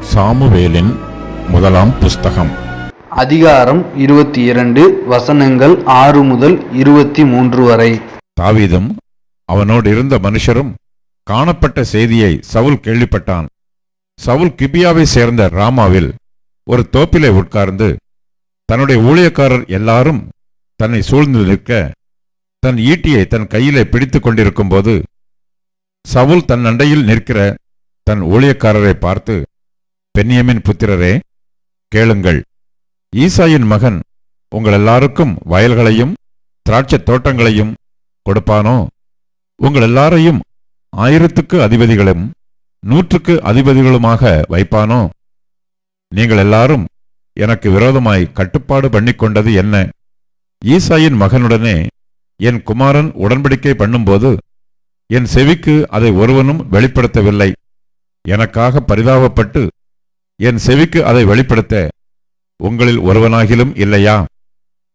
சாமுவேலின் முதலாம் புஸ்தகம். அதிகாரம் இருபத்தி இரண்டு வசனங்கள் ஆறு முதல் இருபத்தி மூன்று வரை. தாவீதும் அவனோடு இருந்த மனுஷரும் காணப்பட்ட செய்தியை சவுல் கேள்விப்பட்டான். சவுல் கிபியாவை சேர்ந்த ராமாவில் ஒரு தோப்பிலே உட்கார்ந்து தன்னுடைய ஊழியக்காரர் எல்லாரும் தன்னை சூழ்ந்து நிற்க தன் ஈட்டியை தன் கையிலே பிடித்து கொண்டிருக்கும் போது சவுல் தன் அண்டையில் நிற்கிற தன் ஊழியக்காரரை பார்த்து பெண்ணியமின் புத்திரரே கேளுங்கள். ஈசாயின் மகன் உங்கள் எல்லாருக்கும் வயல்களையும் திராட்சைத் தோட்டங்களையும் கொடுப்பானோ? உங்கள் எல்லாரையும் ஆயிரத்துக்கு அதிபதிகளும் நூற்றுக்கு அதிபதிகளுமாக வைப்பானோ? நீங்கள் எல்லாரும் எனக்கு விரோதமாய் கட்டுப்பாடு பண்ணிக்கொண்டது என்ன? ஈசாயின் மகனுடனே என் குமாரன் உடன்படிக்கை பண்ணும்போது என் செவிக்கு அதை ஒருவனும் வெளிப்படுத்தவில்லை. எனக்காக பரிதாபப்பட்டு என் செவிக்கு அதை வெளிப்படுத்த உங்களில் ஒருவனாகிலும் இல்லையா?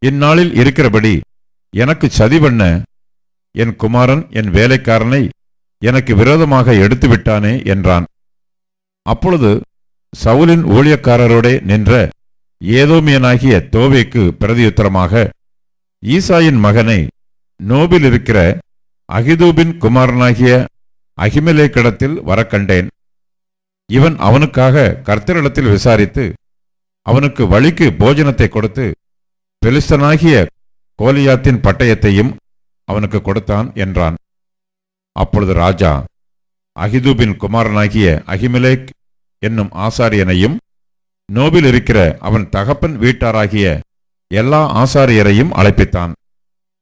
இந்நாளில் இருக்கிறபடி எனக்கு சதி பண்ண என் குமாரன் என் வேலைக்காரனை எனக்கு விரோதமாக எடுத்து விட்டானே என்றான். அப்பொழுது சவுலின் ஊழியக்காரரோடே நின்ற ஏதோமியனாகிய தோவேக்கு பிரதியுத்தரமாக ஈசாயின் மகனை நோபில் இருக்கிற அகிதூபின் குமாரனாகிய அகிமெலேக்கிடத்தில் வரக்கண்டேன். இவன் அவனுக்காக கர்த்தரிடத்தில் விசாரித்து அவனுக்கு வழிக்கு போஜனத்தை கொடுத்து பெலிஸ்தனாகிய கோலியாத்தின் பட்டயத்தையும் அவனுக்கு கொடுத்தான் என்றான். அப்பொழுது ராஜா அகிதூபின் குமாரனாகிய அகிமிலேக் என்னும் ஆசாரியனையும் நோபில் இருக்கிற அவன் தகப்பன் வீட்டாராகிய எல்லா ஆசாரியரையும் அழைப்பித்தான்.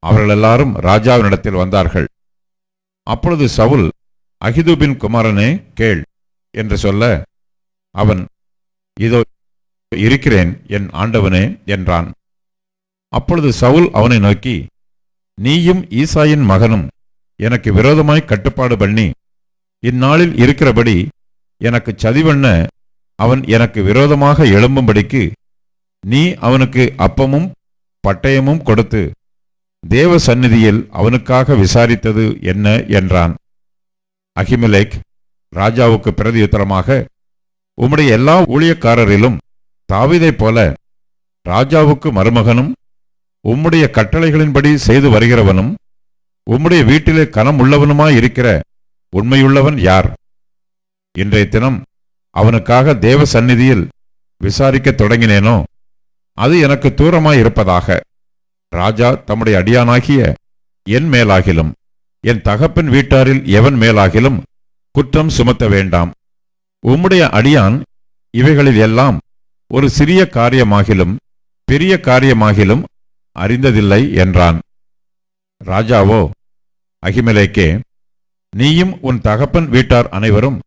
அவர்கள் எல்லாரும் ராஜாவினிடத்தில் வந்தார்கள். அப்பொழுது சவுல் அகிதுபின் குமாரனே கேள் என்று சொல்ல அவன் இதோ இருக்கிறேன் என் ஆண்டவனே என்றான். அப்பொழுது சவுல் அவனை நோக்கி நீயும் ஈசாயின் மகனும் எனக்கு விரோதமாய் கட்டுப்பாடு பண்ணி இந்நாளில் இருக்கிறபடி எனக்கு சதிவண்ண அவன் எனக்கு விரோதமாக எழும்பும்படிக்கு நீ அவனுக்கு அப்பமும் பட்டயமும் கொடுத்து தேவ சந்நிதியில் அவனுக்காக விசாரித்தது என்ன என்றான். அகிமலேக் ராஜாவுக்கு பிரதியுத்தரமாக உம்முடைய எல்லா ஊழியக்காரரிலும் தாவிதைப் போல ராஜாவுக்கு மருமகனும் உம்முடைய கட்டளைகளின்படி செய்து வருகிறவனும் உம்முடைய வீட்டிலே கனம் உள்ளவனுமாயிருக்கிற உண்மையுள்ளவன் யார்? இன்றைய தினம் அவனுக்காக தேவ சந்நிதியில் விசாரிக்கத் தொடங்கினேனோ அது எனக்கு தூரமாயிருப்பதாக. ராஜா தம்முடைய அடியானாகிய என் மேலாகிலும் என் தகப்பன் வீட்டாரில் எவன் மேலாகிலும் குற்றம் சுமத்த வேண்டாம். உம்முடைய அடியான் இவைகளில் எல்லாம் ஒரு சிறிய காரியமாகிலும் பெரிய காரியமாகிலும் அறிந்ததில்லை என்றான். ராஜாவோ அகிமலேக்கே நீயும் உன் தகப்பன் வீட்டார் அனைவரும்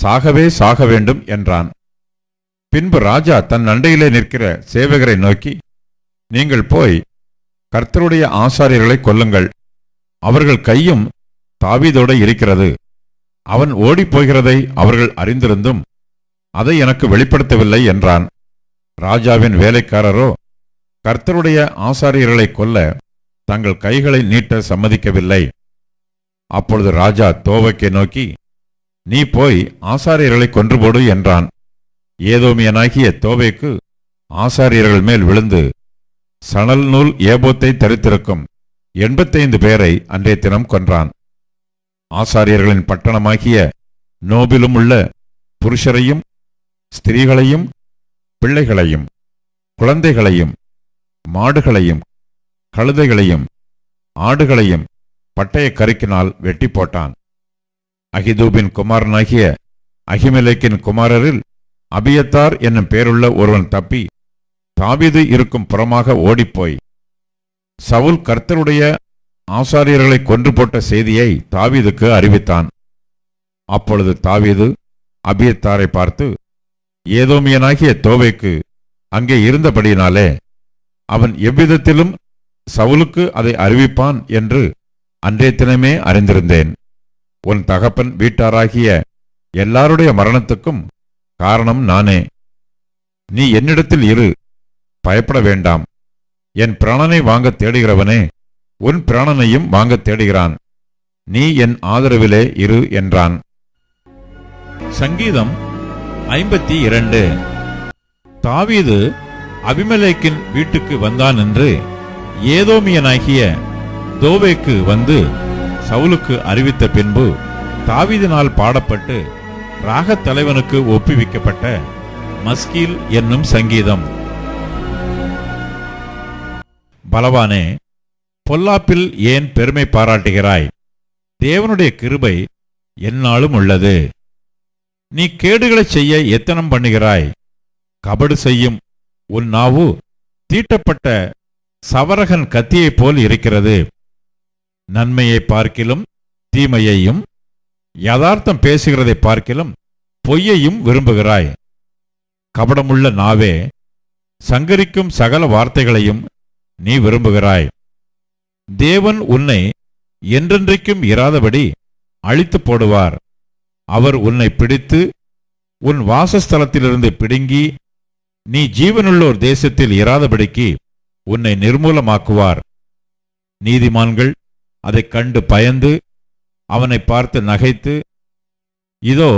சாகவே சாக வேண்டும் என்றான். பின்பு ராஜா தன் அண்டையிலே நிற்கிற சேவகரை நோக்கி நீங்கள் போய் கர்த்தருடைய ஆசாரியர்களை கொல்லுங்கள். அவர்கள் கையும் தாவீதோட இருக்கிறது. அவன் ஓடிப் போகிறதை அவர்கள் அறிந்திருந்தும் அதை எனக்கு வெளிப்படுத்தவில்லை என்றான். ராஜாவின் வேலைக்காரரோ கர்த்தருடைய ஆசாரியர்களை கொல்ல தங்கள் கைகளை நீட்ட சம்மதிக்கவில்லை. அப்பொழுது ராஜா தோவைக்கை நோக்கி நீ போய் ஆசாரியர்களை கொன்று போடு என்றான். ஏதோமியனாகிய தோவைக்கு ஆசாரியர்கள் மேல் விழுந்து சணல் நூல் ஏபோத்தை தரித்திருக்கும் எண்பத்தைந்து பேரை அன்றைய தினம் கொன்றான். ஆசாரியர்களின் பட்டணமாகிய நோபிலும் உள்ள புருஷரையும் ஸ்திரீகளையும் பிள்ளைகளையும் குழந்தைகளையும் மாடுகளையும் கழுதைகளையும் ஆடுகளையும் பட்டய கருக்கினால் வெட்டி போட்டான். அகிதூபின் குமாரனாகிய அகிமலேக்கின் குமாரரில் அபியத்தார் என்னும் பேருள்ள ஒருவன் தப்பி தாவீது இருக்கும் புறமாக ஓடிப்போய் சவுல் கர்த்தருடைய ஆசாரியர்களை கொன்று போட்ட செய்தியை தாவீதுக்கு அறிவித்தான். அப்பொழுது தாவீது அபியத்தாரை பார்த்து ஏதோமியனாகிய தோவைக்கு அங்கே இருந்தபடியினாலே அவன் எவ்விதத்திலும் சவுலுக்கு அதை அறிவிப்பான் என்று அன்றைய தினமே அறிந்திருந்தேன். உன் தகப்பன் வீட்டாராகிய எல்லாருடைய மரணத்துக்கும் காரணம் நானே. நீ என்னிடத்தில் இரு பயப்பட வேண்டாம். என் பிராணனை வாங்க தேடுகிறவனே உன் பிராணனையும் வாங்க தேடுகிறான். நீ என் ஆதரவிலே இரு என்றான். சங்கீதம் ஐம்பத்தி இரண்டு. தாவீது அபிமலேக்கின் வீட்டுக்கு வந்தான் என்று ஏதோமியனாகிய தோவேக்கு வந்து சவுலுக்கு அறிவித்த பின்பு தாவிதினால் பாடப்பட்டு ராகத் தலைவனுக்கு ஒப்புவிக்கப்பட்ட மஸ்கீல் என்னும் சங்கீதம். பலவானே பொல்லாப்பில் ஏன் பெருமை பாராட்டுகிறாய்? தேவனுடைய கிருபை எந்நாளும் உள்ளது. நீ கேடுகளைச் செய்ய எத்தனம் பண்ணுகிறாய்? கபடு செய்யும் உன் நாவு தீட்டப்பட்ட சவரகன் கத்தியைப் போல் இருக்கிறது. நன்மையை பார்க்கிலும் தீமையையும் யதார்த்தம் பேசுகிறதை பார்க்கிலும் பொய்யையும் விரும்புகிறாய். கபடமுள்ள நாவே சங்கரிக்கும் சகல வார்த்தைகளையும் நீ விரும்புகிறாய். தேவன் உன்னை என்றென்றைக்கும் இராதபடி அழித்து போடுவார். அவர் உன்னை பிடித்து உன் வாசஸ்தலத்திலிருந்து பிடுங்கி நீ ஜீவனுள்ளோர் தேசத்தில் இராதபடிக்கு உன்னை நிர்மூலமாக்குவார். நீதிமான்கள் அதைக் கண்டு பயந்து அவனை பார்த்து நகைத்து இதோ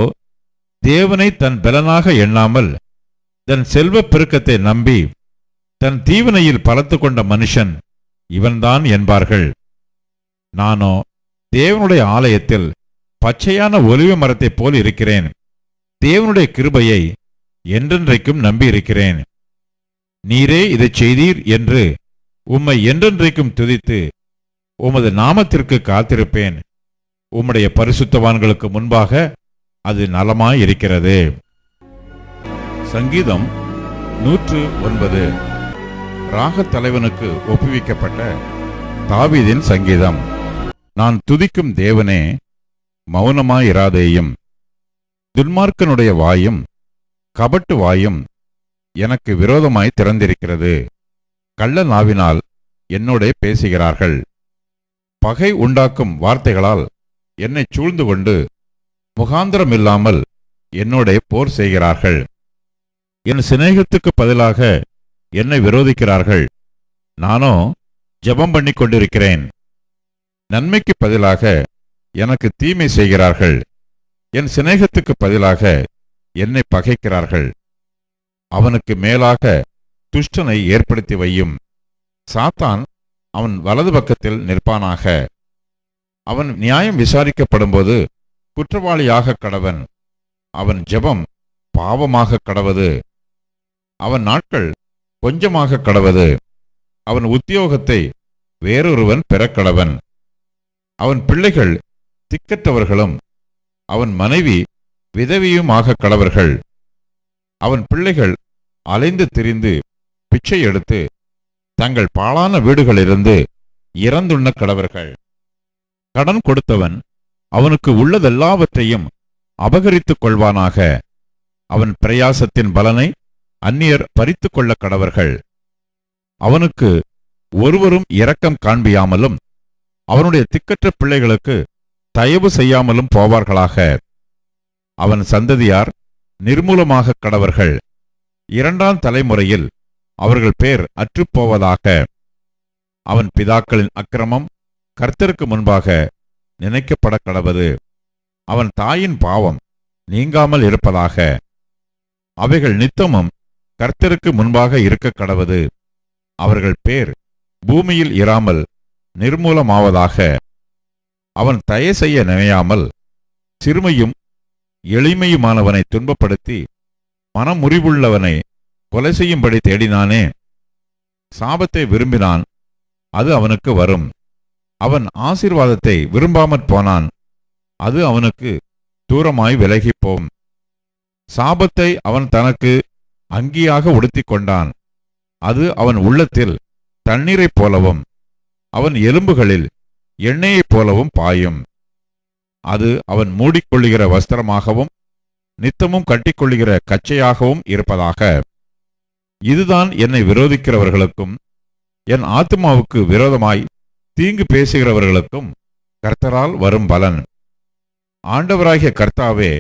தேவனை தன் பலனாக எண்ணாமல் தன் செல்வப் பெருக்கத்தை நம்பி தன் தீவனையில் பலத்து கொண்ட மனுஷன் இவன்தான் என்பார்கள். நானோ தேவனுடைய ஆலயத்தில் பச்சையான ஒலிவ மரத்தைப் போல் இருக்கிறேன். தேவனுடைய கிருபையை என்றென்றைக்கும் நம்பியிருக்கிறேன். நீரே இதைச் செய்தீர் என்று உம்மை என்றென்றைக்கும் துதித்து உமது நாமத்திற்கு காத்திருப்பேன். உம்முடைய பரிசுத்தவான்களுக்கு முன்பாக அது நலமாயிருக்கிறது. சங்கீதம் நூற்று ஒன்பது. ராகத் தலைவனுக்கு ஒப்புவிக்கப்பட்ட தாவீதின் சங்கீதம். நான் துதிக்கும் தேவனே மௌனமாயிராதேயும். துன்மார்க்கனுடைய வாயும் கபட்டு வாயும் எனக்கு விரோதமாய் திறந்திருக்கிறது. கள்ள நாவினால் என்னோட பேசுகிறார்கள். பகை உண்டாக்கும் வார்த்தைகளால் என்னை சூழ்ந்து கொண்டு முகாந்திரமில்லாமல் என்னோடே போர் செய்கிறார்கள். என் சிநேகத்துக்கு பதிலாக என்னை விரோதிக்கிறார்கள். நானோ ஜெபம் பண்ணி கொண்டிருக்கிறேன். நன்மைக்கு பதிலாக எனக்கு தீமை செய்கிறார்கள். என் சிநேகத்துக்கு பதிலாக என்னை பகைக்கிறார்கள். அவனுக்கு மேலாக துஷ்டனை ஏற்படுத்தி வையும். சாத்தான் அவன் வலது பக்கத்தில் நிற்பானாக. அவன் நியாயம் விசாரிக்கப்படும்போது குற்றவாளியாக கடவன். அவன் ஜெபம் பாவமாக கடவது. அவன் நாட்கள் கொஞ்சமாக கடவது. அவன் உத்தியோகத்தை வேறொருவன் பெறக்கடவன் அவன் பிள்ளைகள் திக்கற்றவர்களும் அவன் மனைவி விதவியுமாக கடவர்கள். அவன் பிள்ளைகள் அலைந்து திரிந்து பிச்சை எடுத்து தங்கள் பாழான வீடுகளிலிருந்து இறந்துண்ண கடவர்கள் கடன் கொடுத்தவன் அவனுக்கு உள்ளதெல்லாவற்றையும் அபகரித்துக் கொள்வானாக. அவன் பிரயாசத்தின் பலனை அந்நியர் பறித்துக் கொள்ள கடவர்கள். அவனுக்கு ஒருவரும் இரக்கம் காண்பியாமலும் அவனுடைய திக்கற்ற பிள்ளைகளுக்கு தயவு செய்யாமலும் போவார்களாக. அவன் சந்ததியார் நிர்மூலமாக கடவர்கள். இரண்டாம் தலைமுறையில் அவர்கள் பேர் அற்றுப்போவதாக. அவன் பிதாக்களின் அக்கிரமம் கர்த்தருக்கு முன்பாக நினைக்கப்பட கடவது அவன் தாயின் பாவம் நீங்காமல் இருப்பதாக. அவைகள் நித்தமும் கர்த்தருக்கு முன்பாக இருக்க கடவது அவர்கள் பேர் பூமியில் இராமல் நிர்மூலமாவதாக. அவன் தய செய்ய நினையாமல் சிறுமையும் எளிமையுமானவனை துன்பப்படுத்தி மனமுறிவுள்ளவனை கொலை செய்யும்படி தேடினானே. சாபத்தை விரும்பினான். அது அவனுக்கு வரும். அவன் ஆசீர்வாதத்தை விரும்பாமற் போனான். அது அவனுக்கு தூரமாய் விலகிப் போம் சாபத்தை அவன் தனக்கு அங்கியாக உடுத்திக் கொண்டான் அது அவன் உள்ளத்தில் தண்ணீரைப் போலவும் அவன் எலும்புகளில் எண்ணெயைப் போலவும் பாயும். அது அவன் மூடிக்கொள்ளுகிற வஸ்திரமாகவும் நித்தமும் கட்டிக்கொள்ளுகிற கச்சையாகவும் இருப்பதாக. இதுதான் என்னை விரோதிக்கிறவர்களுக்கும் என் ஆத்மாவுக்கு விரோதமாய் தீங்கு பேசுகிறவர்களுக்கும் கர்த்தரால் வரும் பலன். ஆண்டவராகிய கர்த்தாவே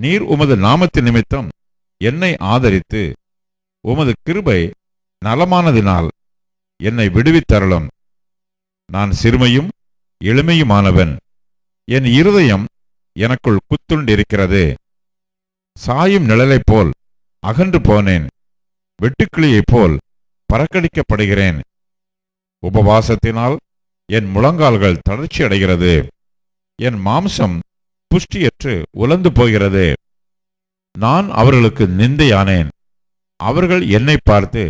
நீர் உமது நாமத்து நிமித்தம் என்னை ஆதரித்து உமது கிருபை நலமானதினால் என்னை விடுவித்தருளும். நான் சிறுமையும் எளிமையுமானவன். என் இருதயம் எனக்குள் குத்துண்டிருக்கிறது. சாயும் நிழலைப் போல் அகன்று போனேன். வெட்டுக்கிளியைப் போல் பறக்கடிக்கப்படுகிறேன் உபவாசத்தினால் என் முழங்கால்கள் தளர்ச்சி அடைகிறது என் மாம்சம் புஷ்டியற்று உலர்ந்து போகிறது. நான் அவர்களுக்கு நிந்தையானேன். அவர்கள் என்னை பார்த்து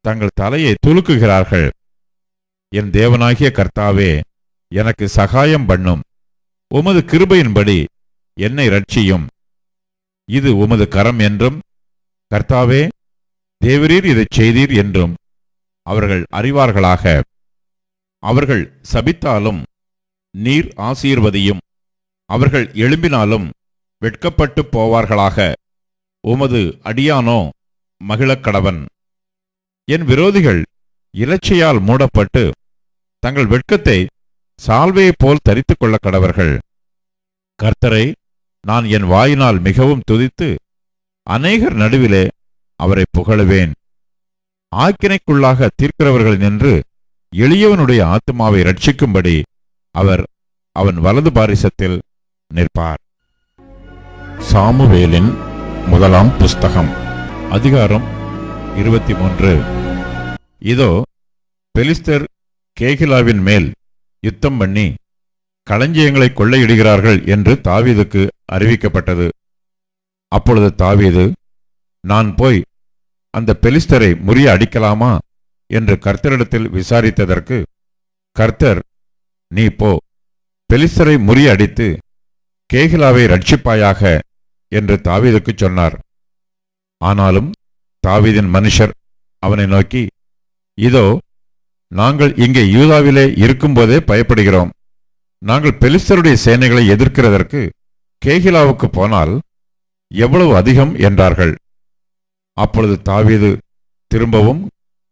தங்கள் தலையை துலுக்குகிறார்கள். என் தேவனாகிய கர்த்தாவே எனக்கு சகாயம் பண்ணும். உமது கிருபையின்படி என்னை ரட்சியும் இது உமது கரம் என்றும் கர்த்தாவே தேவரீர் இதைச் செய்தீர் என்றும் அவர்கள் அறிவார்களாக. அவர்கள் சபித்தாலும் நீர் ஆசீர்வதியும். அவர்கள் எழும்பினாலும் வெட்கப்பட்டு போவார்களாக. உமது அடியானோ மகிழக்கடவன். என் விரோதிகள் இலச்சையால் மூடப்பட்டு தங்கள் வெட்கத்தை சால்வையைப் போல் தரித்துக் கொள்ள கடவர்கள் கர்த்தரை நான் என் வாயினால் மிகவும் துதித்து அநேகர் நடுவிலே அவரை புகழுவேன். ஆக்கினைக்குள்ளாக தீர்க்கிறவர்கள் நின்று எளியவனுடைய ஆத்மாவை ரட்சிக்கும்படி அவர் அவன் வலது பாரிசத்தில் நிற்பார். சாமுவேலின் முதலாம் புஸ்தகம் அதிகாரம் இருபத்தி மூன்று இதோ பெலிஸ்தர் கேகிலாவின் மேல் யுத்தம் பண்ணி களஞ்சியங்களை கொள்ளையிடுகிறார்கள் என்று தாவீதுக்கு அறிவிக்கப்பட்டது. அப்பொழுது தாவீது நான் போய் அந்த பெலிஸ்தரை முறிய அடிக்கலாமா? என்று கர்த்தரிடத்தில் விசாரித்ததற்கு கர்த்தர் நீ போ. பெலிஸ்தரை முறிய அடித்து கேகிலாவை ரட்சிப்பாயாக என்று தாவீதுக்கு சொன்னார். ஆனாலும் தாவீதின் மனுஷர் அவனை நோக்கி இதோ நாங்கள் இங்கே யூதாவிலே இருக்கும்போதே பயப்படுகிறோம். நாங்கள் பெலிஸ்தருடைய சேனைகளை எதிர்க்கிறதற்கு கேகிலாவுக்கு போனால் எவ்வளவு அதிகம் என்றார்கள். அப்பொழுது தாவீது திரும்பவும்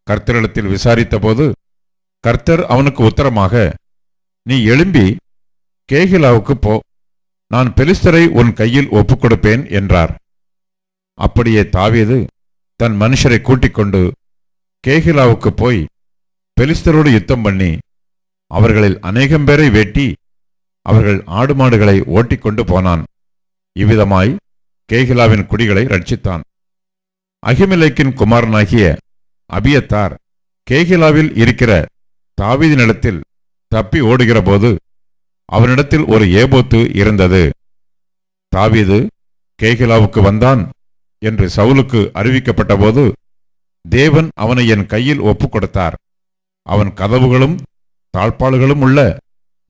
கர்த்தரிடத்தில் விசாரித்தபோது கர்த்தர் அவனுக்கு உத்தரமாக நீ எழும்பி கேகிலாவுக்கு போ நான் பெலிஸ்தரை உன் கையில் ஒப்புக் கொடுப்பேன் என்றார். அப்படியே தாவீது தன் மனுஷரை கூட்டிக் கொண்டு கேகிலாவுக்கு போய் பெலிஸ்தரோடு யுத்தம் பண்ணி அவர்களில் அநேகம் பேரை வெட்டி அவர்கள் ஆடு மாடுகளை ஓட்டிக்கொண்டு போனான். இவ்விதமாய் கேகிலாவின் குடிகளை ரட்சித்தான். அகிமிலேக்கின் குமாரனாகிய அபியத்தார் கேகிலாவில் இருக்கிற தாவீதினிடத்தில் தப்பி ஓடுகிறபோது அவனிடத்தில் ஒரு ஏபோத்து இருந்தது. தாவீது கேகிலாவுக்கு வந்தான் என்று சவுலுக்கு அறிவிக்கப்பட்டபோது தேவன் அவனை என் கையில் ஒப்புக் கொடுத்தார் அவன் கதவுகளும் தாழ்பாளுகளும் உள்ள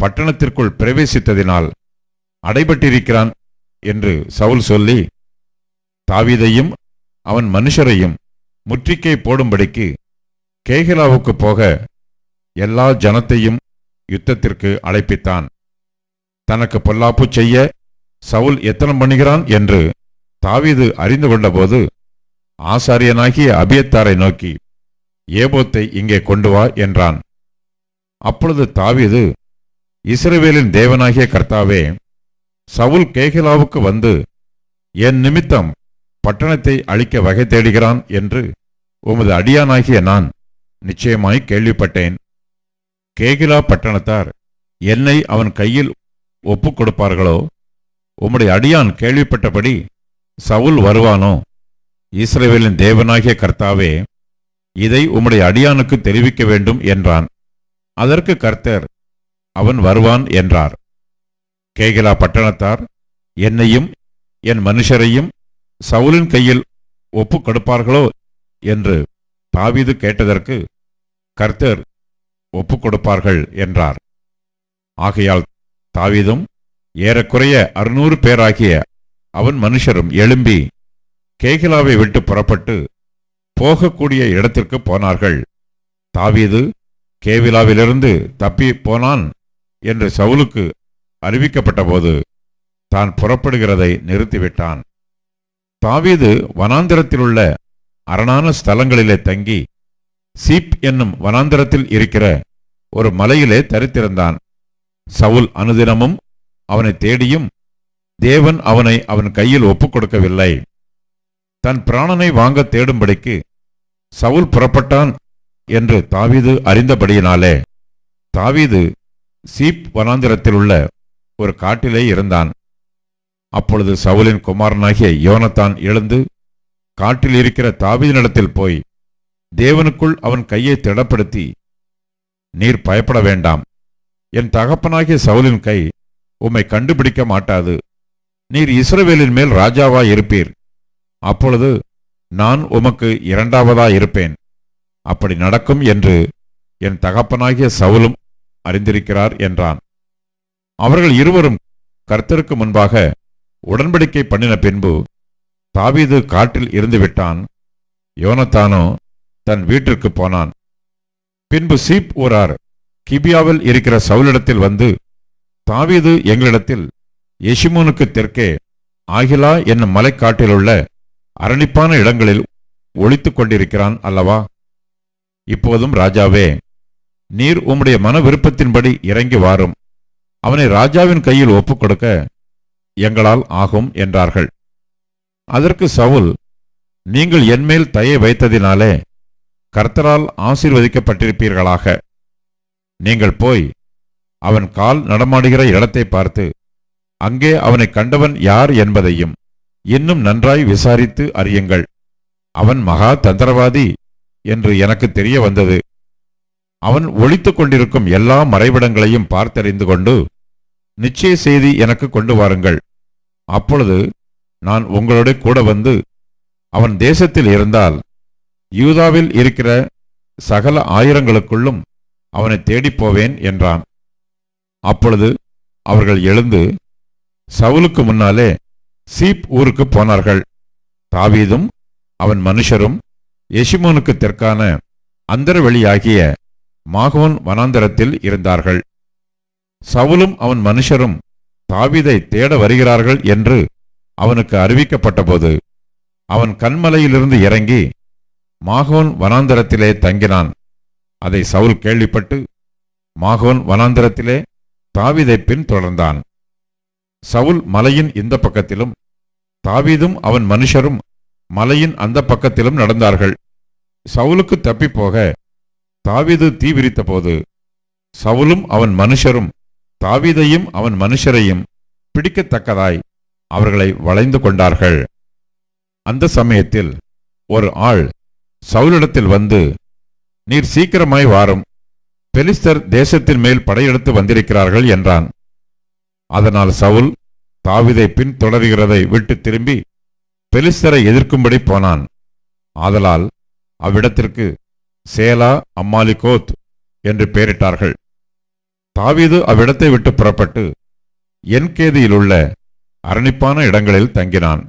பட்டணத்திற்குள் பிரவேசித்ததினால் அடைபட்டிருக்கிறான் என்று சவுல் சொல்லி தாவீதையும் அவன் மனுஷரையும் முற்றிக்கை போடும்படிக்கு கேகிலாவுக்கு போக எல்லா ஜனத்தையும் யுத்தத்திற்கு அழைப்பித்தான். தனக்கு பொல்லாப்பு செய்ய சவுல் எத்தனம் பண்ணுகிறான் என்று தாவீது அறிந்து கொண்டபோது ஆசாரியனாகிய அபியத்தாரை நோக்கி ஏபோத்தை இங்கே கொண்டு வா என்றான். அப்பொழுது தாவீது இஸ்ரவேலின் தேவனாகிய கர்த்தாவே சவுல் கேகிலாவுக்கு வந்து என் நிமித்தம் பட்டணத்தை அழிக்க வகை தேடுகிறான் என்று உமது அடியானாகிய நான் நிச்சயமாய் கேள்விப்பட்டேன். கேகிலா பட்டணத்தார் என்னை அவன் கையில் ஒப்புக் கொடுப்பார்களோ? உம்முடைய அடியான் கேள்விப்பட்டபடி சவுல் வருவானோ? இஸ்ரேவேலின் தேவனாகிய கர்த்தாவே இதை உம்முடைய அடியானுக்கு தெரிவிக்க வேண்டும் என்றான். அதற்கு கர்த்தர் அவன் வருவான் என்றார். கேகிலா பட்டணத்தார் என்னையும் என் மனுஷரையும் சவுலின் கையில் ஒப்புக் கொடுப்பார்களோ என்று தாவீது கேட்டதற்கு கர்த்தர் ஒப்புக் கொடுப்பார்கள் என்றார். ஆகையால் தாவீதும் ஏறக்குறைய அறுநூறு பேராகிய அவன் மனுஷரும் எழும்பி கேகிலாவை விட்டு புறப்பட்டு போகக்கூடிய இடத்திற்கு போனார்கள். தாவீது கேவிலாவிலிருந்து தப்பி போனான் என்று சவுலுக்கு அறிவிக்கப்பட்டபோது தான் புறப்படுகிறதை நிறுத்திவிட்டான். தாவீது வனாந்திரத்திலுள்ள அரணான ஸ்தலங்களிலே தங்கி சீப் என்னும் வனாந்திரத்தில் இருக்கிற ஒரு மலையிலே தரித்திருந்தான். சவுல் அனுதினமும் அவனை தேடியும் தேவன் அவனை அவன் கையில் ஒப்புக் கொடுக்கவில்லை தன் பிராணனை வாங்க தேடும்படிக்கு சவுல் புறப்பட்டான் என்று தாவீது அறிந்தபடியினாலே தாவீது சீப் வனாந்திரத்தில் உள்ள ஒரு காட்டிலே இருந்தான். அப்பொழுது சவுலின் குமாரனாகிய யோனத்தான் எழுந்து காட்டில் இருக்கிற தாவிதனிடத்தில் போய் தேவனுக்குள் அவன் கையை திடப்படுத்தி நீர் பயப்பட வேண்டாம். என் தகப்பனாகிய சவுலின் கை உம்மை கண்டுபிடிக்க மாட்டாது. நீர் இஸ்ரவேலின் மேல் ராஜாவாய் இருப்பீர். அப்பொழுது நான் உமக்கு இரண்டாவதாய் இருப்பேன். அப்படி நடக்கும் என்று என் தகப்பனாகிய சவுலும் அறிந்திருக்கிறார் என்றான். அவர்கள் இருவரும் கர்த்தருக்கு முன்பாக உடன்படிக்கை பண்ணின பின்பு தாவீது காட்டில் இருந்து விட்டான். யோனத்தானோ தன் வீட்டிற்கு போனான். பின்பு சீப் ஊரார் கிபியாவில் இருக்கிற சவுலிடத்தில் வந்து தாவீது எங்களிடத்தில் எஷிமோனுக்கு தெற்கே ஆகிலா என்னும் மலைக்காட்டிலுள்ள அரணிப்பான இடங்களில் ஒளித்துக் கொண்டிருக்கிறான் அல்லவா? இப்போதும் ராஜாவே நீர் உம்முடைய மன விருப்பத்தின்படி இறங்கி வாரும். அவனை ராஜாவின் கையில் ஒப்புக் கொடுக்க எங்களால் ஆகும் என்றார்கள். அதற்கு சவுல் நீங்கள் என்மேல் தயை வைத்ததினாலே கர்த்தரால் ஆசீர்வதிக்கப்பட்டிருப்பீர்களாக. நீங்கள் போய் அவன் கால் நடமாடுகிற இடத்தை பார்த்து அங்கே அவனை கண்டவன் யார் என்பதையும் இன்னும் நன்றாய் விசாரித்து அறியுங்கள். அவன் மகா தந்திரவாதி என்று எனக்கு தெரிய வந்தது. அவன் ஒழித்துக் கொண்டிருக்கும் எல்லா மறைவிடங்களையும் பார்த்தறிந்து கொண்டு நிச்சய செய்தி எனக்கு கொண்டு வாருங்கள். அப்பொழுது நான் உங்களோட கூட வந்து அவன் தேசத்தில் இருந்தால் யூதாவில் இருக்கிற சகல ஆயிரங்களுக்குள்ளும் அவனை தேடிப் போவேன் என்றான். அப்பொழுது அவர்கள் எழுந்து சவுலுக்கு முன்னாலே சீப் ஊருக்கு போனார்கள். தாவீதும் அவன் மனுஷரும் எஷிமோனுக்கு தெற்கான அந்தரவெளியாகிய மாகோன் வனாந்தரத்தில் இருந்தார்கள். சவுலும் அவன் மனுஷரும் தாவிதை தேட வருகிறார்கள் என்று அவனுக்கு அறிவிக்கப்பட்டபோது அவன் கண்மலையிலிருந்து இறங்கி மாகோன் வனாந்தரத்திலே தங்கினான். அதை சவுல் கேள்விப்பட்டு மாகோன் வனாந்தரத்திலே தாவீதைப் பின் தொடர்ந்தான் சவுல் மலையின் இந்த பக்கத்திலும் தாவீதும் அவன் மனுஷரும் மலையின் அந்த பக்கத்திலும் நடந்தார்கள். சவுலுக்கு தப்பிப்போக தாவீது தீ விரித்தபோது சவுலும் அவன் மனுஷரும் தாவீதையும் அவன் மனுஷரையும் பிடிக்கத்தக்கதாய் அவர்களை வளைந்து கொண்டார்கள். அந்த சமயத்தில் ஒரு ஆள் சவுலிடத்தில் வந்து நீர் சீக்கிரமாய் வாரும். பெலிஸ்தர் தேசத்தின் மேல் படையெடுத்து வந்திருக்கிறார்கள் என்றான். அதனால் சவுல் தாவிதை பின்தொடர்கிறதை விட்டு திரும்பி பெலிஸ்தரை எதிர்க்கும்படி போனான். ஆதலால் அவ்விடத்திற்கு சேலா அம்மாலிகோத் என்று பெயரிட்டார்கள். தாவீது அவ்விடத்தை விட்டு புறப்பட்டு என்கேதியிலுள்ள அரணிப்பான இடங்களில் தங்கினான்.